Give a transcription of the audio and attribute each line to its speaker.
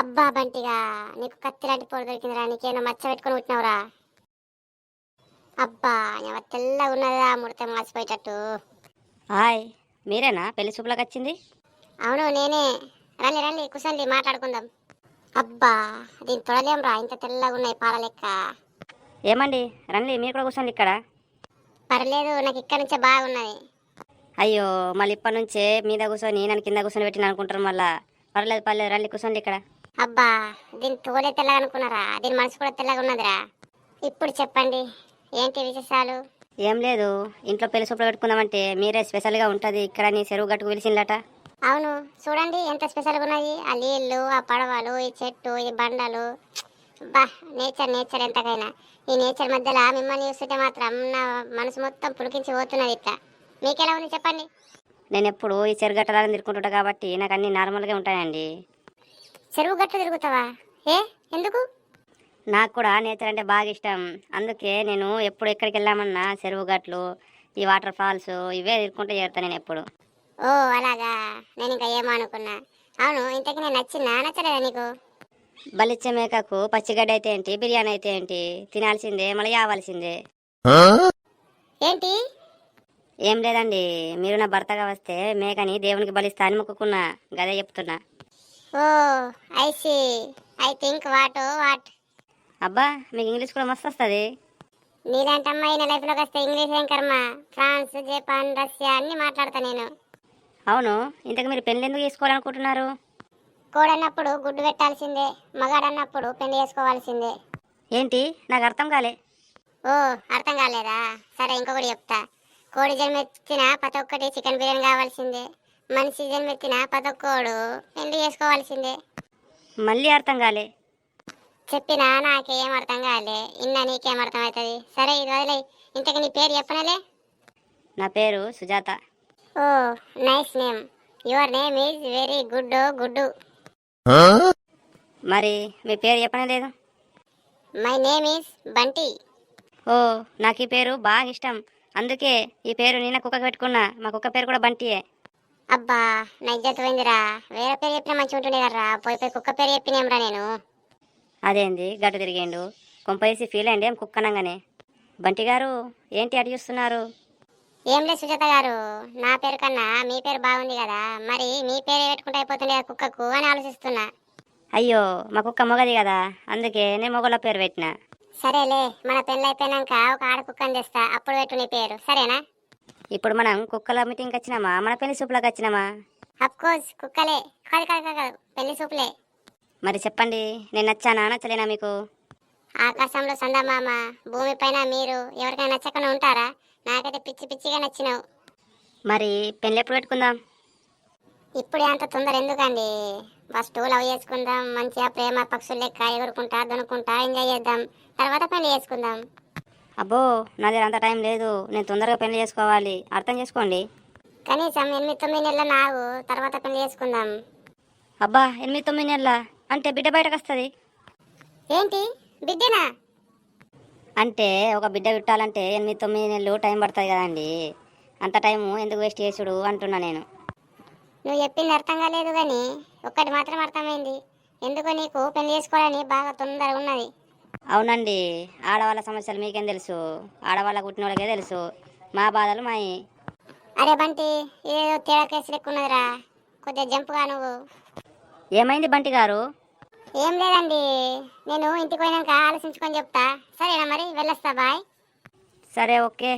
Speaker 1: అబ్బా బంటిగా నీకు కత్తి లాంటి పొడి దొరికిందిరా నీకేమో మచ్చ పెట్టుకొని పుట్టినవురా? అబ్బా ఎవరు తెల్లగా ఉన్నదా ముడితే మాసిపోయేటట్టు.
Speaker 2: హాయ్ మీరేనా? పెళ్ళి చూపులకు వచ్చింది?
Speaker 1: అవును నేనే. రండి రండి కూర్చోండి మాట్లాడుకుందాం. అబ్బా దీని తొడలేం రా ఇంత తెల్లగా ఉన్నాయి పాల లెక్క
Speaker 2: ఏమండి? రండి మీరు కూడా కూర్చోండి ఇక్కడ.
Speaker 1: పర్లేదు నాకు ఇక్కడ నుంచే బాగున్నది.
Speaker 2: అయ్యో మళ్ళీ ఇప్పటి నుంచే మీద కూర్చొని నన్ను కింద కూర్చొని పెట్టిన అనుకుంటారు మళ్ళా. పర్లేదు పర్లేదు రండి కూర్చోండి ఇక్కడ.
Speaker 1: అబ్బా దీని తోలే తెల్లగా అనుకున్నారా? దీని మనసు కూడా తెల్లగా ఉన్నదిరా. ఇప్పుడు చెప్పండి ఏంటి విశేషాలు?
Speaker 2: ఏం లేదు ఇంట్లో పెళ్ళి చూపులు పెట్టుకుందామంటే మీరే స్పెషల్గా ఉంటుంది ఇక్కడ నీ చెరువు గట్టుకు పిలిచిందట
Speaker 1: అవును చూడండి ఎంత స్పెషల్గా ఉన్నది. ఆ నీళ్ళు ఆ పడవలు ఈ చెట్టు ఈ బండలు. బా నేచర్ నేచర్ ఎంతకైనా. ఈ నేచర్ మధ్యలో మిమ్మల్ని చూస్తుంటే మాత్రం నా మనసు మొత్తం పులికించి పోతున్నది ఇట్లా. మీకెలా ఉంది చెప్పండి?
Speaker 2: నేను ఎప్పుడు ఈ చెరువు గట్టలను తిరుకుంటుంటా కాబట్టి నాకు అన్ని నార్మల్గా ఉంటాయండి.
Speaker 1: చెరువు గట్టు తిరుగుతావా? ఏ? ఎందుకు?
Speaker 2: నాకు కూడా నేచర్ అంటే బాగా ఇష్టం. అందుకే నేను ఎప్పుడు ఎక్కడికి వెళ్ళామన్నా చెరువు గట్లు ఈ వాటర్ ఫాల్స్ ఇవే తిరుక్కుంటూ చేరుతాను నేను ఎప్పుడు.
Speaker 1: ఓ అలాగా. నేను ఇంకా ఏమో అనుకున్నా. అవును ఇంతకీ నేను నచ్చిందా? నచ్చలేదా నీకు?
Speaker 2: బలిచ్చే మేకకు పచ్చిగడ్డ అయితే ఏంటి బిర్యానీ అయితే ఏంటి? తినాల్సిందే మళ్ళీ కావాల్సిందే.
Speaker 1: ఏంటి?
Speaker 2: ఏం లేదండి మీరు నా భర్తగా వస్తే మేకని దేవునికి బలిస్తా అని మొక్కుకున్నా. గదే చెప్తున్నా.
Speaker 1: ఓ I see I think what what
Speaker 2: అబ్బా మీకు ఇంగ్లీష్ కూడా మస్తు వస్తుంది.
Speaker 1: నీలాంటి అమ్మాయి నా లైఫ్లోకి వస్తే ఇంగ్లీష్ ఏం కర్మ? ఫ్రాన్స్ జపాన్ రష్యా అన్ని మాట్లాడతా నేను.
Speaker 2: అవును ఇంతకు మీరు పెళ్ళి ఎందుకు చేసుకోవాలనుకుంటున్నారు?
Speaker 1: కోడన్నప్పుడు గుడ్డు పెట్టాల్సిందే మగాడన్నప్పుడు పెళ్ళి చేసుకోవాల్సిందే.
Speaker 2: ఏంటి? నాకు అర్థం కాలే.
Speaker 1: ఓ అర్థం కాలేదా? సరే ఇంకొకటి చెప్తా. కోడి జన్మెత్తిన ప్రతి ఒక్కటి చికెన్ బిర్యానీ కావాల్సిందే. మనిషి జన్మెత్తిన ప్రతి ఒక్కడు పెళ్ళి చేసుకోవాల్సిందే?
Speaker 2: మళ్ళీ అర్థం కాలే.
Speaker 1: చెప్పినా నాకేం అర్థం కాలే. ఇన్నా నీకేం అర్థం అవుతుంది సరే ఇది వదిలే ఇంతకు నీ పేరు చెప్పనలే?
Speaker 2: నా పేరు Sujatha.
Speaker 1: Oh nice name. Your name is very good good.
Speaker 2: మరి మీ పేరు చెప్పనే లేదు
Speaker 1: my name is Bunty.
Speaker 2: Oh నాకు ఈ పేరు బాగా ఇష్టం. అందుకే ఈ పేరు నేను కుక్కకి పెట్టుకున్నా. మా కుక్క పేరు కూడా బంటియే.
Speaker 1: అబ్బా నా ఇజ్జత్ పోయిందిరా వేరే పేరు చెప్పినా మంచిగా ఉంటుండే కదరా. పోయి పోయి కుక్క పేరు చెప్పినేమ్రా నేను.
Speaker 2: అదేంది గట్టు తిరిగిండు. కొంపేసి ఫీల్ అయ్యండి ఏం కుక్కనంగానే. బంటి గారు ఏంటి అటు చూస్తున్నారు?
Speaker 1: ఏం లేదు సుజాత గారు నా పేరు కన్నా మీ పేరు బాగుంది కదా. మరి మీ పేరు పెట్టుకుంటే అయిపోతుంది కదా కుక్కకు అని ఆలోచిస్తున్నా.
Speaker 2: అయ్యో మా కుక్క మొగది కదా. అందుకే నేను మొగల పేరు పెట్టిన.
Speaker 1: సరేలే మన పెళ్ళి అయిపోయినాక ఒక ఆడ కుక్కని తెస్తా. అప్పుడు పెట్టు నీ పేరు. సరేనా?
Speaker 2: ఇప్పుడు మనం కుక్కల మీటింగ్కి వచ్చినామా? మన పెళ్ళి సూపులకు వచ్చినామా?
Speaker 1: కోర్స్ కుక్కలే. కాదు కాదు కాదు కాదు. పెళ్ళి సూపులే.
Speaker 2: మరి చెప్పండి నేను నచ్చానా నచ్చలేనా మీకు?
Speaker 1: ఆకాశంలో సందమామ భూమి పైన మీరు ఎవరికైనా నచ్చకుండా ఉంటారా? నాకైతే పిచ్చి పిచ్చిగా నచ్చినావు.
Speaker 2: మరి పెళ్ళి ఎప్పుడు పెట్టుకుందాం?
Speaker 1: ఇప్పుడే అంత తొందర ఎందుకండి? ఫస్ట్ లవ్ చేసుకుందాం మంచిగా ప్రేమ పక్షులు లెక్క ఎగురుకుంటా దొనుకుంటా ఎంజాయ్ చేద్దాం. తర్వాత పెళ్ళి చేసుకుందాం.
Speaker 2: అబ్బో నా దగ్గర అంత టైం లేదు. నేను తొందరగా పెళ్ళి చేసుకోవాలి. అర్థం చేసుకోండి.
Speaker 1: కనీసం ఎనిమిది తొమ్మిది నెలల నాగు తర్వాత పెళ్ళి చేసుకుందాం.
Speaker 2: అబ్బా ఎనిమిది తొమ్మిది నెలల? అంటే బిడ్డ బయటకు వస్తుంది?
Speaker 1: ఏంటి? బిడ్డనా?
Speaker 2: అంటే ఒక బిడ్డ పుట్టాలంటే ఎనిమిది తొమ్మిది నెలలు టైం పడుతుంది కదండి. అంత టైము ఎందుకు వేస్ట్ చేసుడు అంటున్నా నేను.
Speaker 1: నువ్వు చెప్పింది అర్థం కాలేదు కానీ ఒక్కటి మాత్రం అర్థమైంది. ఎందుకు నీకు పెళ్ళి చేసుకోవాలని బాగా తొందరగా ఉన్నది.
Speaker 2: అవునండి. ఆడవాళ్ళ సమస్యలు మీకేం తెలుసు? ఆడవాళ్ళ పుట్టిన వాళ్ళకే తెలుసు. మా బాధలు మాయి.
Speaker 1: అరే బంటి ఏదో తేడా కేసు లెక్క ఉన్నదిరా. కొద్దిగా జంపుగా నువ్వు.
Speaker 2: ఏమైంది బంటి గారు?
Speaker 1: ఏం లేదండి. నేను ఇంటికి పోయినాక ఆలోచించుకొని చెప్తా. సరేనా మరి? వెళ్ళొస్తా బాయ్.
Speaker 2: సరే ఓకే.